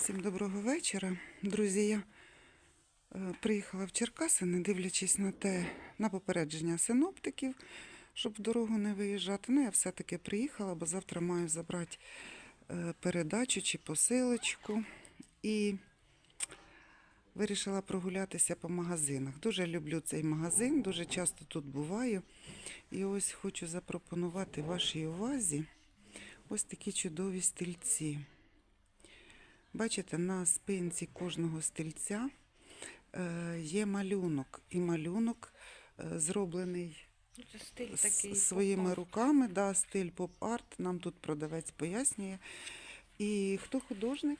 Всім доброго вечора. Друзі, я е, приїхала в Черкаси, не дивлячись на те, на попередження синоптиків, щоб в дорогу не виїжджати. Ну, я все-таки приїхала, бо завтра маю забрати е, передачу чи посилочку. І вирішила прогулятися по магазинах. Дуже люблю цей магазин, дуже часто тут буваю. І ось хочу запропонувати вашій увазі ось такі чудові стільці. Бачите, на спинці кожного стільця е, є малюнок, і малюнок е, зроблений Ну, Це стиль такий. своїми руками, да, стиль поп-арт. Нам тут продавець пояснює. І хто художник?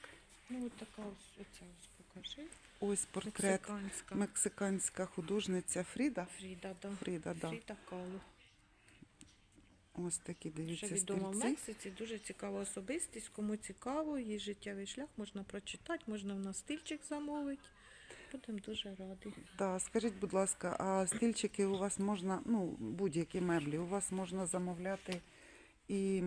Ну, от така ось оця ось покажи. Ось портрет Мексиканська. мексиканська художниця Фріда. Фріда, да. Фріда, да. Фріда Калу. Ось такі дивіться відома в. Мексиці, дуже цікава особистість. Кому цікаво, її життєвий шлях можна прочитати, можна в нас стильчик замовити. Будемо дуже раді. Да, скажіть, будь ласка, а стільчики у вас можна, ну, будь-які меблі, у вас можна замовляти і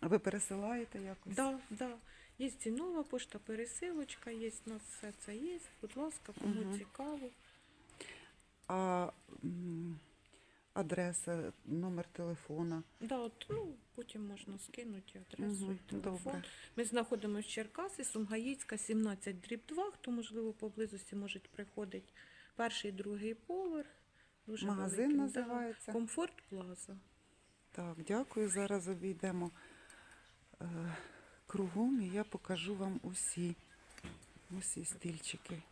ви пересилаєте якось? Да, да. Є і нова пошта, пересилочка, є у нас все це є. Будь ласка, кому Мгм. цікаво. А адреса, номер телефона. Да, от, ну, потім можна скинути адресу Мгм, і телефон. Добре. Ми знаходимося в Черкаси, Сумгаїцька, 17 дріб 2, хто, можливо, поблизості може приходити перший, другий поверх. Дуже Магазин великий, да. називається. Комфорт Плаза. Так, дякую. Зараз обійдемо е, кругом і я покажу вам усі, усі стільчики.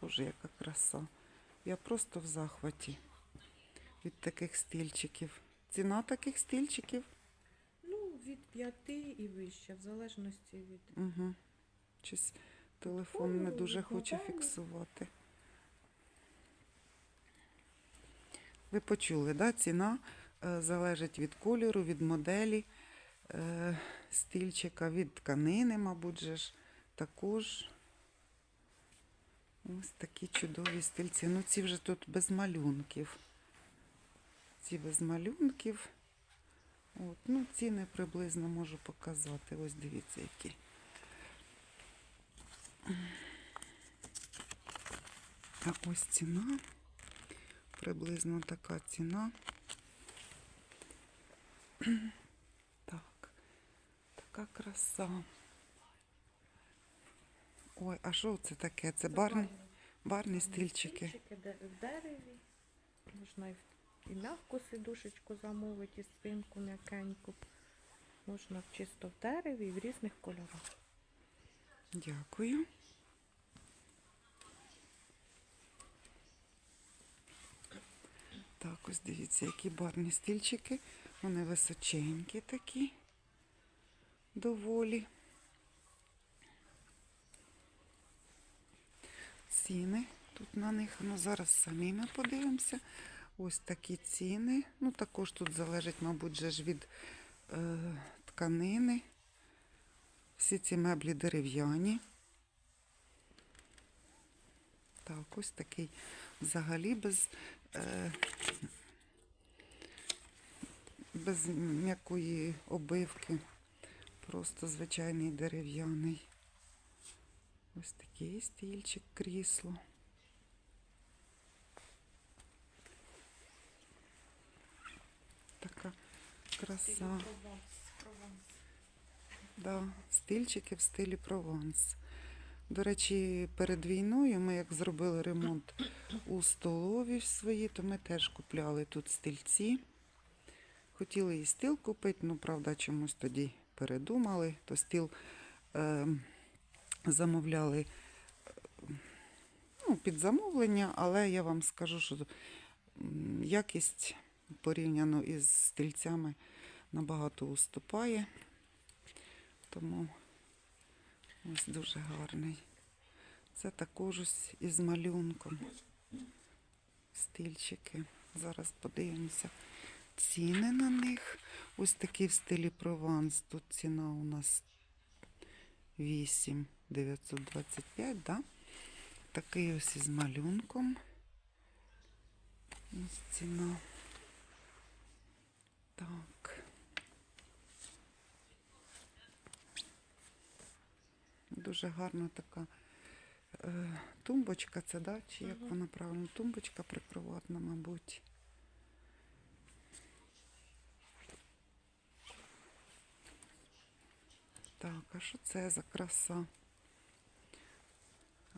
Боже, яка краса. Я просто в захваті від таких стільчиків. Ціна таких стільчиків. Ну, від 5 і вище, в залежності від. Угу. Щось телефон не дуже хоче фіксувати. Ви почули, да? ціна е, залежить від кольору, від моделі е, стільчика, від тканини, мабуть, же ж також. Ось такі чудові стільці. Ну, ці вже тут без малюнків. Ці без малюнків. От, ну, ціни приблизно можу показати. Ось дивіться, які. А ось ціна. Приблизно така ціна. Так, така краса. Ой, а що це таке? Це барні, барні стільчики. Стільчики в дереві. Можна і, в- і м'яку сидушечку замовити, і спинку м'якеньку. Можна чисто в дереві і в різних кольорах. Дякую. Так, ось дивіться, які барні стільчики. Вони височенькі такі. Доволі. Ціни тут на них. Ну, зараз самі ми подивимося. Ось такі ціни. Ну, також тут залежить, мабуть, же ж від е, тканини. Всі ці меблі дерев'яні. Так, ось такий взагалі без, е, без м'якої обивки. Просто звичайний дерев'яний. Ось такий стільчик, крісло. Така краса. Да, стильчики в стилі Прованс. До речі, перед війною ми як зробили ремонт у столові своїй, то ми теж купляли тут стільці. Хотіли і стіл купити, ну правда, чомусь тоді передумали. То стіл е, замовляли ну, під замовлення, але я вам скажу, що якість порівняно із стільцями набагато уступає. Тому ось дуже гарний. Це також ось із малюнком. Стільчики. Зараз подивимося ціни на них. Ось такі в стилі Прованс. Тут ціна у нас 8 925, да? Такий ось із малюнком. Ось ціна. Так. Дуже гарна така е, тумбочка, це, да? чи як Мгм. вона правильно? Тумбочка прикроватна, мабуть. Так, а що це за краса?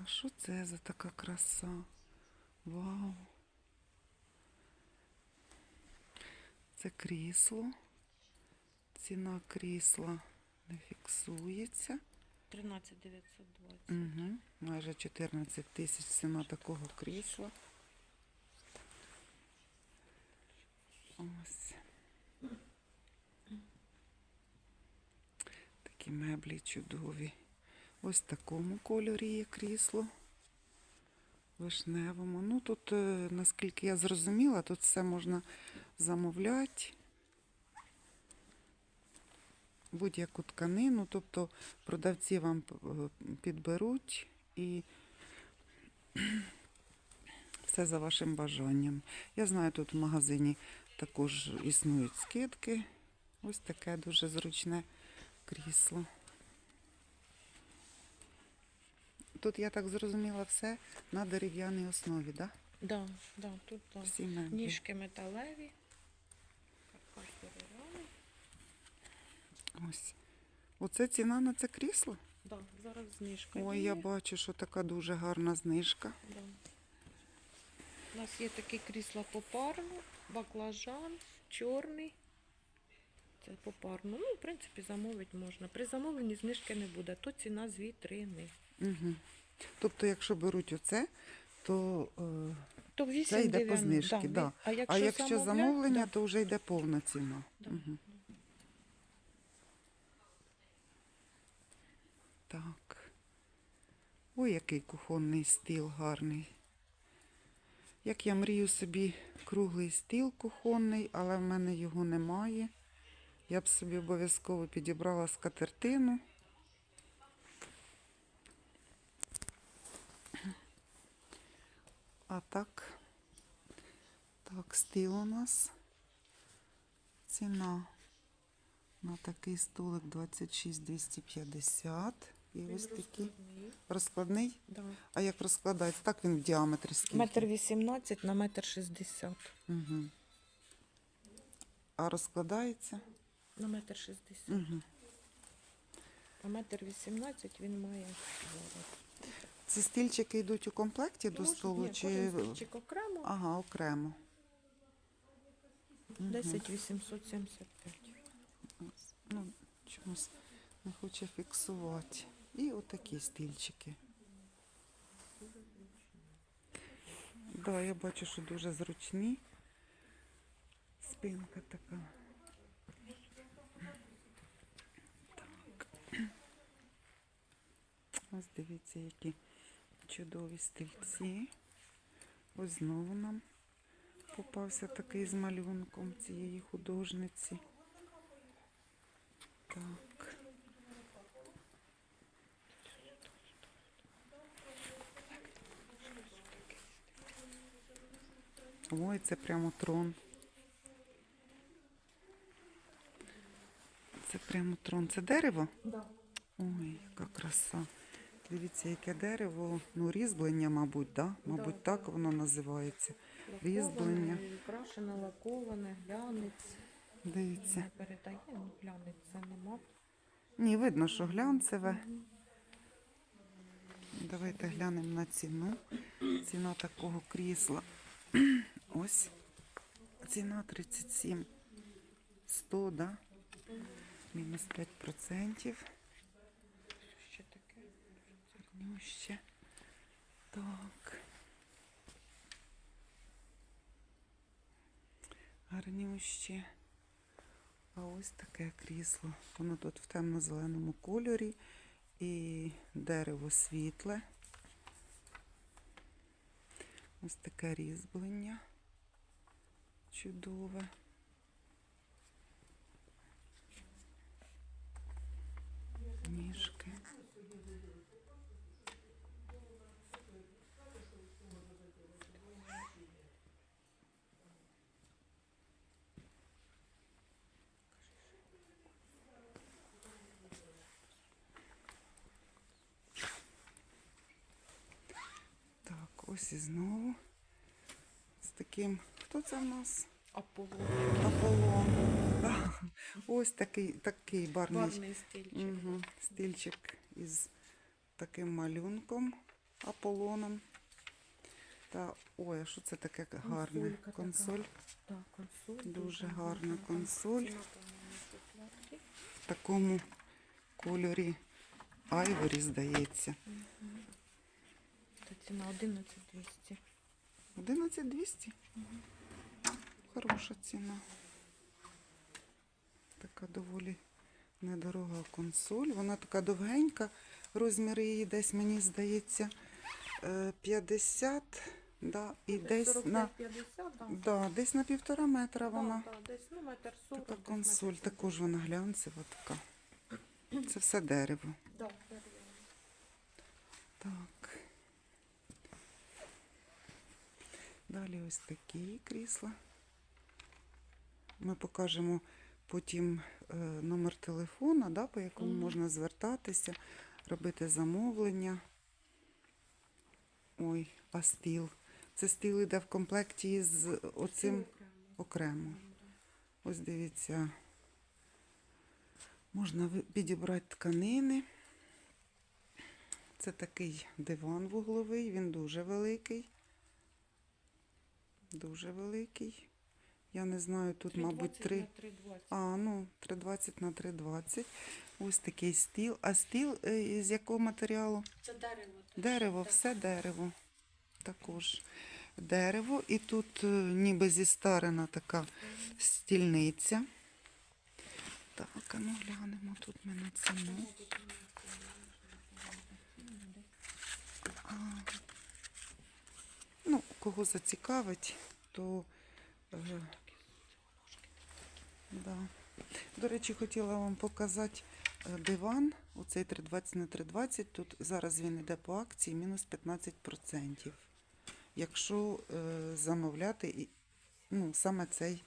А що це за така краса? Вау. Це крісло. Ціна крісла не фіксується. 13 920. Угу. Майже 14 тисяч ціна такого крісла. Ось. Такі меблі чудові. Ось в такому кольорі є крісло. Вишневому. Ну тут, е, наскільки я зрозуміла, тут все можна замовляти. Будь-яку тканину, тобто продавці вам е, підберуть і все за вашим бажанням. Я знаю, тут в магазині також існують скидки. Ось таке дуже зручне крісло. Тут, я так зрозуміла, все на дерев'яній основі, да? Да, да, тут да. Всі ніжки металеві. Каркас дерев'яний. Ось. Оце ціна на це крісло? Да, зараз знижка. Ой, діє. я бачу, що така дуже гарна знижка. Да. У нас є такі крісла попарно, баклажан, чорний. Це попарно. Ну, в принципі, замовити можна. При замовленні знижки не буде, то ціна з вітрини. Угу. Тобто, якщо беруть оце, то е, То 8 Це йде по знижці, да. А якщо, а якщо замовля- замовлення, да. то вже йде повна ціна. Да. Угу. Так. Ой, який кухонний стіл гарний. Як я мрію собі круглий стіл кухонний, але в мене його немає. Я б собі обов'язково підібрала скатертину. А так, так, стіл у нас. Ціна на такий столик 26 250. І Він ось такий розкладний. розкладний. Да. А як розкладається? Так він в діаметрі скільки? Метр 18 на метр 60. Угу. А розкладається? На метр 60. Угу. А метр 18 він має зараз. Ці стільчики йдуть у комплекті до столу ні, чи кожен стільчик окремо. ага, окремо? 10 875. Ось, Ну, чомусь не хоче фіксувати. І отакі стільчики. Да, я бачу, що дуже зручні. Спинка така. Так. Ось дивіться, які чудові стільці. Ось знову нам попався такий з малюнком цієї художниці. Так. Ой, це прямо трон. Це прямо трон. Це дерево? Да. Ой, яка краса. Дивіться, яке дерево. Ну, різьблення, мабуть, да? Мабуть, Да, так воно називається. Різьблення. Лаковане, Украшене, лаковане, глянець. Дивіться. Не передає, ну глянець це нема. Ні, видно, що глянцеве. Давайте глянемо на ціну. Ціна такого крісла. Ось. Ціна 37 100, да? Мінус 5%. Ще. Так. Гарнюще. А ось таке крісло. Воно тут в темно-зеленому кольорі і дерево світле. Ось таке різьблення. Чудове. Ніжки. Ось і знову. З таким. Хто це в нас? Аполлон. Аполлон. Да. Ось такий, такий барний Барний стильчик. Угу. Стільчик із таким малюнком, Аполлоном. Та ой, а що це таке гарне? Консолька така. Консоль. Так, консоль. Дуже гарна консоль. В такому кольорі айворі, здається. Та ціна 11200. 11200. Хороша ціна. Така доволі недорога консоль. Вона така довгенька. Розмір її десь, мені здається, е, 50, да, і десь на, 45-50, да. да, десь на півтора метра вона. Да, да, десь, ну, метр 40. Така десь консоль, метр також вона глянцева така. Це все дерево. Да, дерев'яна. Так. Далі ось такі крісла. Ми покажемо потім е, номер телефона, да, по якому можна звертатися, робити замовлення. Ой, а стіл. Це стіл іде в комплекті з оцим окремо. окремо. Ось дивіться, можна підібрати тканини. Це такий диван вугловий, він дуже великий. Дуже великий. Я не знаю, тут, мабуть, 3,20 три. на 3,20. А, ну, 320 на 320. Ось такий стіл. А стіл е, з якого матеріалу? Це дерево. Дерево, Так. все дерево. Також дерево. І тут е, ніби зістарена така стільниця. Так, а ну глянемо тут ми на ціну. А, кого зацікавить, то. Е, да. До речі, хотіла вам показати е, диван. Оцей 320 на 320. Тут зараз він йде по акції мінус 15%. Якщо е, замовляти ну, саме цей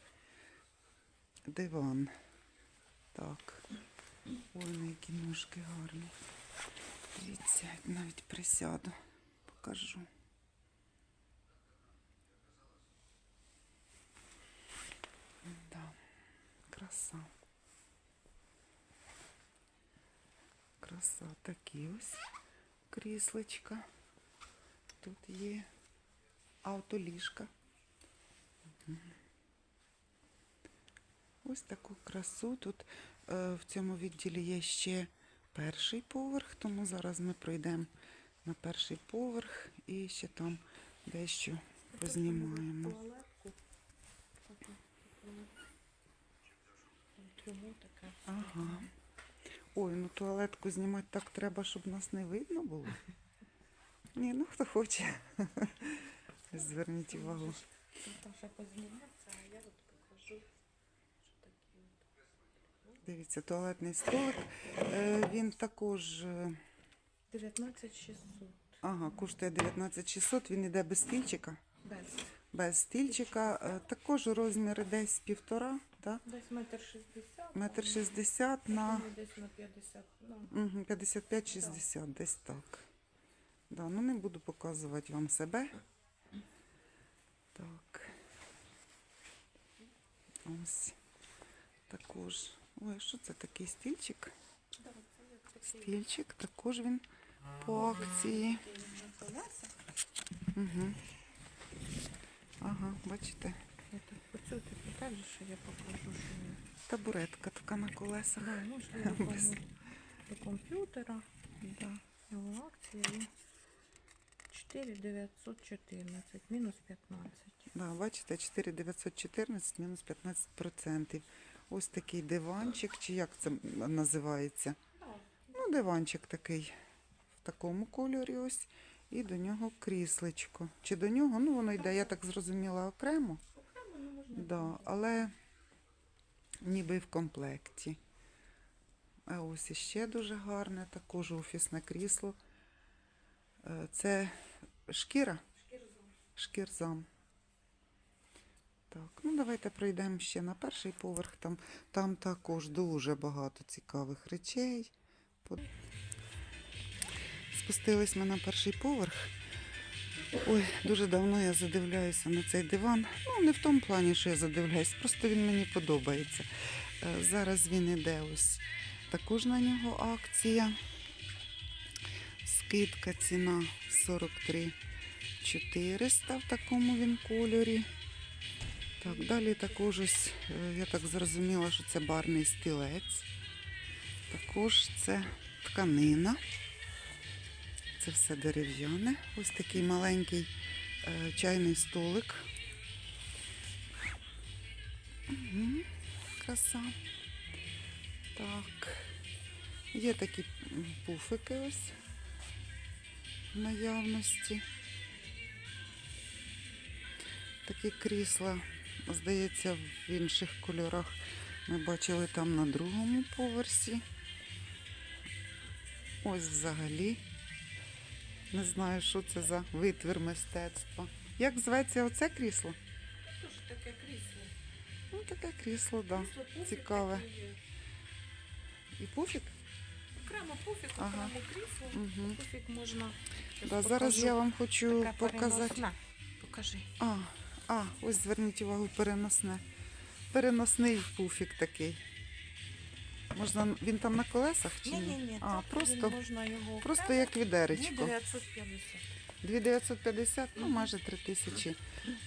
диван. Так. Ой, які ножки гарні. Дивіться, навіть присяду. Покажу. Да. Краса. Краса. Такі ось кріслечка. Тут є автоліжка. Ось таку красу. Тут е, в цьому відділі є ще перший поверх, тому зараз ми пройдемо на перший поверх і ще там дещо познімаємо. Там трюмо таке. Ага. Ой, ну туалетку знімати так треба, щоб нас не видно було. Ні, ну хто хоче. Зверніть увагу. Наташа познімається, а я от покажу, що такі. Дивіться, туалетний столик. Е, Він також е, 19600. ага, коштує 19600, він іде без стільчика. Без. Без стільчика. Е, Також розміри десь півтора, так? Десь метр шістдесят. Метр шістдесят на Десь на 50. Ну, Мгм, 55-60, десь так. Да, ну не буду показувати вам себе. Так. Ось. Також. Ой, що це такий стільчик? да. Стільчик, також він по акції. Угу. Ага, бачите, Я так хочу, ти покажеш, що я покажу, що він. табуретка така на колесах. Да, можливо, Без- до комп'ютера. Да. Його акція і 4914, мінус 15. Да, бачите, 4914 мінус 15%. Ось такий диванчик, чи як це називається? Ну, диванчик такий в такому кольорі ось. І до нього кріслечко. Чи до нього? Ну, воно йде, я так зрозуміла, окремо. Окремо не. Да, але ніби в комплекті. А ось іще дуже гарне, також офісне крісло. Е, Це шкіра? Шкірзам. Так, ну давайте пройдемо ще на перший поверх. Там, там також дуже багато цікавих речей. Спустились ми на перший поверх. Ой, дуже давно я задивляюся на цей диван. Ну, не в тому плані, що я задивляюсь, просто він мені подобається. Е, Зараз він іде ось також на нього акція. Скидка ціна 43 400 в такому він кольорі. Так, далі також ось, е, я так зрозуміла, що це барний стілець. Також це тканина. Це все дерев'яне. Ось такий маленький е, чайний столик. Угу. Краса. Так. Є такі пуфики ось в наявності. Такі крісла, здається, в інших кольорах ми бачили там на другому поверсі. Ось взагалі. Не знаю, що це за витвір мистецтва. Як зветься оце крісло? Тож таке крісло. Ну, таке крісло, так. Пуфік цікаве. І пуфік? Окремо пуфік, Ага. окремо крісло. Угу. Пуфік можна. Да, зараз я вам хочу Таке показати. переносне. Покажи. А, а, ось зверніть увагу, переносне. Переносний пуфік такий. Можна, він там на колесах чи ні? Ні, ні, ні. А, просто, можна його просто як відеречко. 950. 2950, ну майже 3000.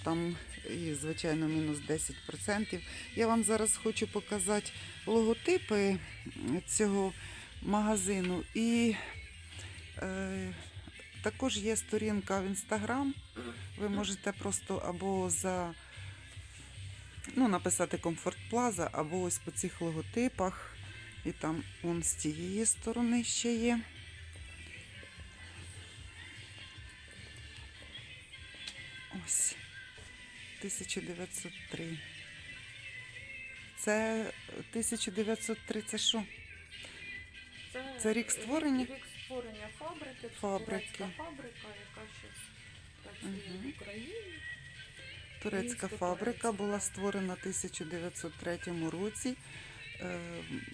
Там і, звичайно, мінус 10%. Я вам зараз хочу показати логотипи цього магазину. І е, також є сторінка в інстаграм. Ви можете просто або за ну, написати Комфорт Плаза, або ось по цих логотипах. І там он з тієї сторони ще є. Ось 1903. Це 1903 це що? Це рік створення? Рік створення фабрики. Це Фабрики. турецька фабрика, яка працює Мгм. в Україні. Турецька фабрика була створена в 1903 році. Е,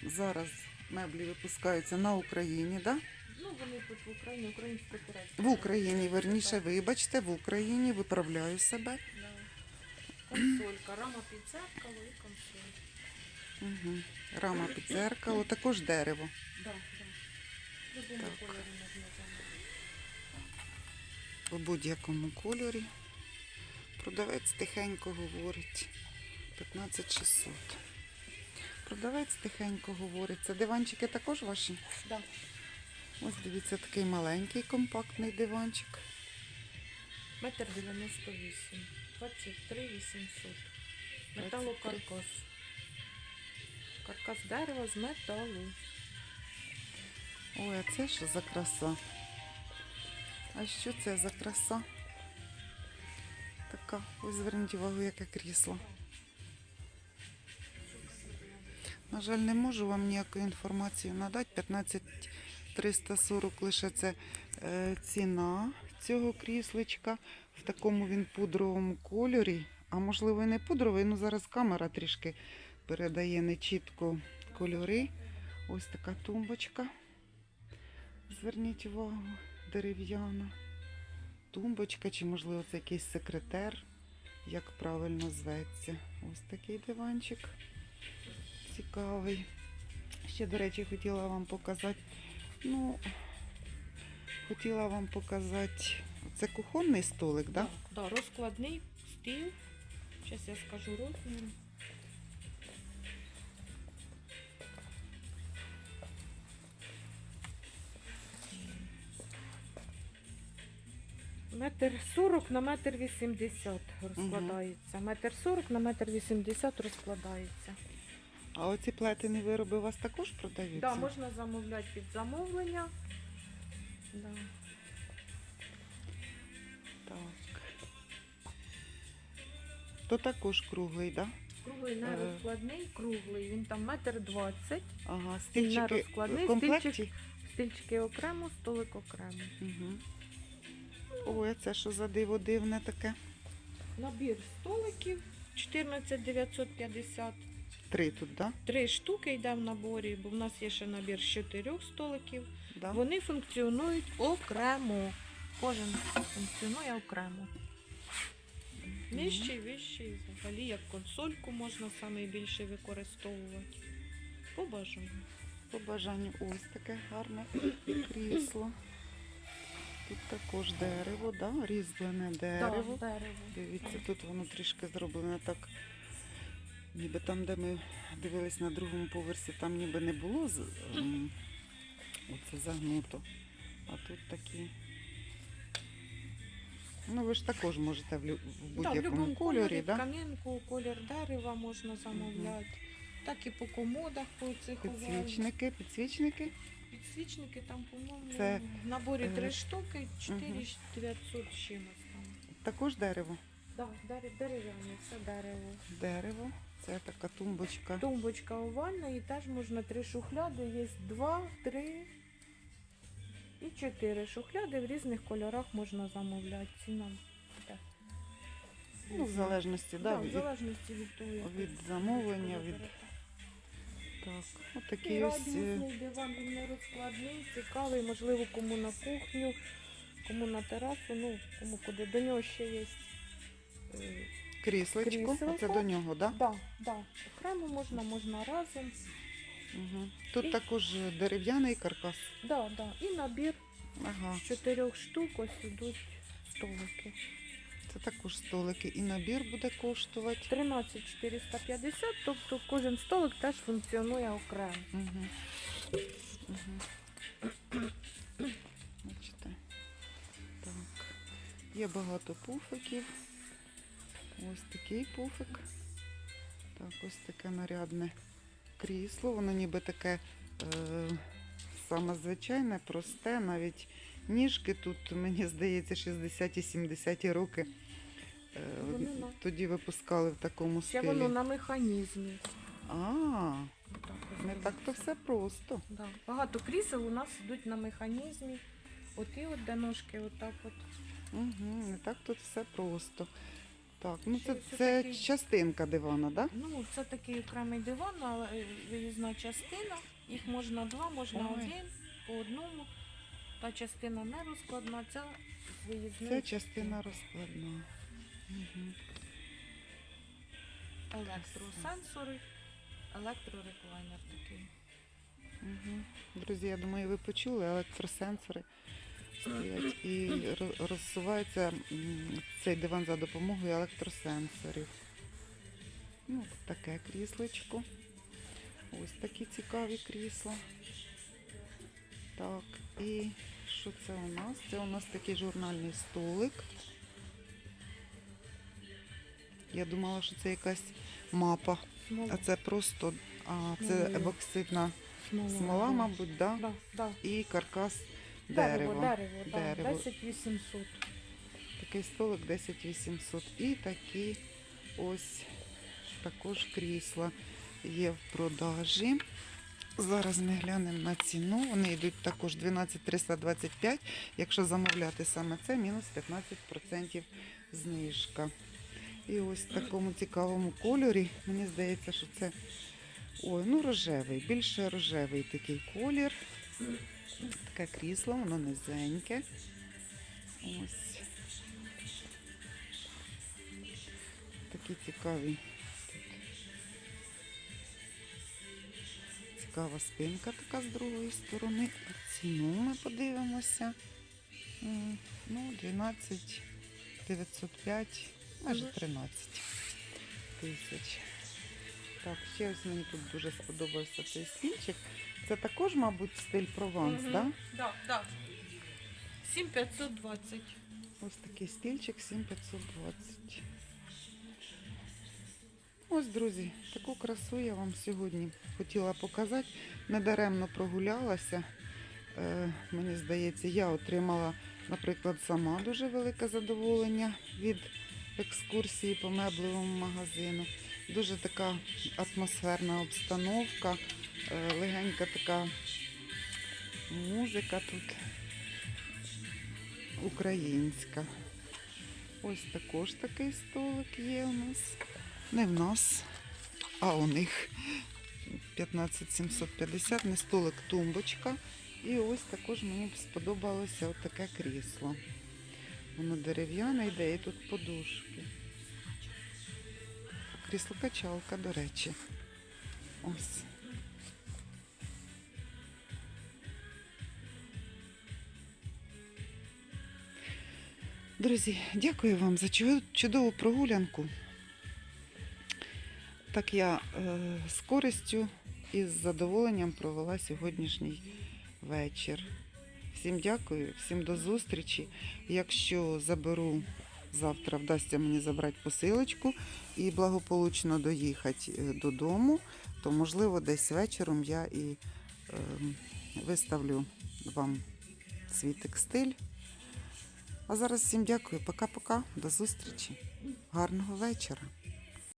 Зараз меблі випускаються на Україні, да? Ну, вони тут в Україні, українська турецька. В Україні, верніше, вибачте, в Україні виправляю себе. Да. Консолька, рама під дзеркало і консоль. Угу. Рама під дзеркало, також дерево. Да, да. Любому Так. кольорі можна замовити. у будь-якому кольорі. Продавець тихенько говорить 15600. Продавець тихенько говорить. Це диванчики також ваші? Да. Ось дивіться, такий маленький компактний диванчик. Метр 98, 23 800. Металокаркас. Каркас дерева з металу. Ой, а це що за краса? А що це за краса? Така, ось зверніть увагу, яке крісло. На жаль, не можу вам ніякої інформації надати. 15 340 лише це е, ціна цього кріслечка. В такому він пудровому кольорі. А можливо і не пудровий, ну зараз камера трішки передає нечітко кольори. Ось така тумбочка. Зверніть увагу, дерев'яна. Тумбочка, чи можливо це якийсь секретер, як правильно зветься. Ось такий диванчик цікавий. Ще, до речі, хотіла вам показати. Ну, хотіла вам показати. Це кухонний столик, так? Да? Да, розкладний стіл. Зараз я скажу розмір. Метр сорок на метр вісімдесят розкладається. Метр сорок на метр вісімдесят розкладається. А оці плетені вироби у вас також продаються? Да, можна замовляти під замовлення. Да. Так. То також круглий, так? Да? Круглий не розкладний, круглий. Він там метр двадцять. Ага, стільчики розкладний, в комплекті? стільчик. Стільчики окремо, столик окремо. Угу. Ой, а це що за диво дивне таке? Набір столиків 14 950. Три тут, так? Три штуки йде в наборі, бо в нас є ще набір з чотирьох столиків. Да? Да? Вони функціонують окремо. кожен функціонує окремо. Нижчий, вищий, взагалі як консольку можна саме більше використовувати. По бажанню. По бажанню ось таке гарне крісло. Тут також дерево, да? різьблене дерево. Да, дерево. Дивіться, тут воно трішки зроблено так. Ніби там, де ми дивились на другому поверсі, там ніби не було ем, оце загнуто. А тут такі. Ну, ви ж також можете в, будь-якому будь-якому кольорі, да? тканинку, колір дерева можна замовляти. Так і по комодах по цих. Підсвічники, підсвічники. Підсвічники там, по-моєму, Це, в наборі е, три штуки, 4 мгм. 900 з чимось там. Також дерево. Да, дерев- дерев'яне, все дерево. Дерево. Це така тумбочка. Тумбочка овальна і теж можна три шухляди. Є два, три і чотири шухляди в різних кольорах можна замовляти. Ціна. Ну, в залежності, да, Да, в від, залежності від того, як від замовлення, від так. І ось. е, радісний диван, він не розкладний, цікавий, можливо, кому на кухню, кому на терасу, ну, кому куди. До нього ще є. е, Кріслечко, оце до нього, так? Да? Да, да. Окремо можна, можна разом. Угу. Тут І- також дерев'яний каркас. Да, да. І набір Ага, з чотирьох штук ось ідуть столики. це також столики. І набір буде коштувати. 13 450, тобто кожен столик теж функціонує окремо. Угу. Угу. Бачите. Так. Є багато пуфиків. Ось такий пуфик. Так, ось таке нарядне крісло. Воно ніби таке е, саме звичайне, просте, навіть ніжки тут, мені здається, 60-70 роки. Е, Вони на- тоді випускали в такому Ще стилі. воно на механізмі. А, ось не так то все просто. Да. Багато крісел у нас йдуть на механізмі. Оті от де ножки, отак от. Угу, не так тут все просто. Так, ну це, ще це такий- частинка дивана, так? Ну, це такий окремий диван, але е, виїзна частина. Їх можна два, можна Ой. один по одному. Та частина не розкладна, ця з Це частина розкладна. Угу. електросенсори, електрореклайнер такий. Угу. Друзі, я думаю, ви почули, електросенсори стоять і розсувається цей диван за допомогою електросенсорів. Ну, таке кріслечко. Ось такі цікаві крісла. Так, і що це у нас? Це у нас такий журнальний столик. Я думала, що це якась мапа, а це просто а, це ебоксидна Смола, смола, мабуть, да? Да, да. і каркас Дерево, дерево. Дерево. 10 800. Такий столик 10 800. І такі ось також крісла є в продажі. Зараз ми глянемо на ціну. Вони йдуть також 12 325. Якщо замовляти саме це, мінус 15% знижка. І ось в такому цікавому кольорі. Мені здається, що це ой, ну рожевий, більше рожевий такий колір. Таке крісло, воно низеньке. Ось. Такі цікаві. Цікава спинка така з другої сторони. Ціну ми подивимося. Ну, 12 905, майже 13 тисяч. Так, ще ось мені тут дуже сподобався цей стільчик. Це також, мабуть, стиль Прованс, так? Да? Да, да. 7520. Ось такий стільчик 7520. Ось, друзі, таку красу я вам сьогодні хотіла показати. Недаремно прогулялася. Е, мені здається, я отримала, наприклад, сама дуже велике задоволення від екскурсії по меблевому магазину. Дуже така атмосферна обстановка, легенька така музика тут українська. Ось також такий столик є у нас. Не в нас, а у них 15750, не столик, тумбочка. І ось також мені сподобалося таке крісло. Воно дерев'яне йде і тут подушки. Крісло качалка, до речі. Ось. Друзі, дякую вам за чудову прогулянку. Так я е, з користю і з задоволенням провела сьогоднішній вечір. Всім дякую, всім до зустрічі. Якщо заберу завтра, вдасться мені забрати посилочку і благополучно доїхати е, додому, то можливо десь вечором я і е, виставлю вам свій текстиль. А зараз всім дякую. Пока-пока. До зустрічі. Гарного вечора.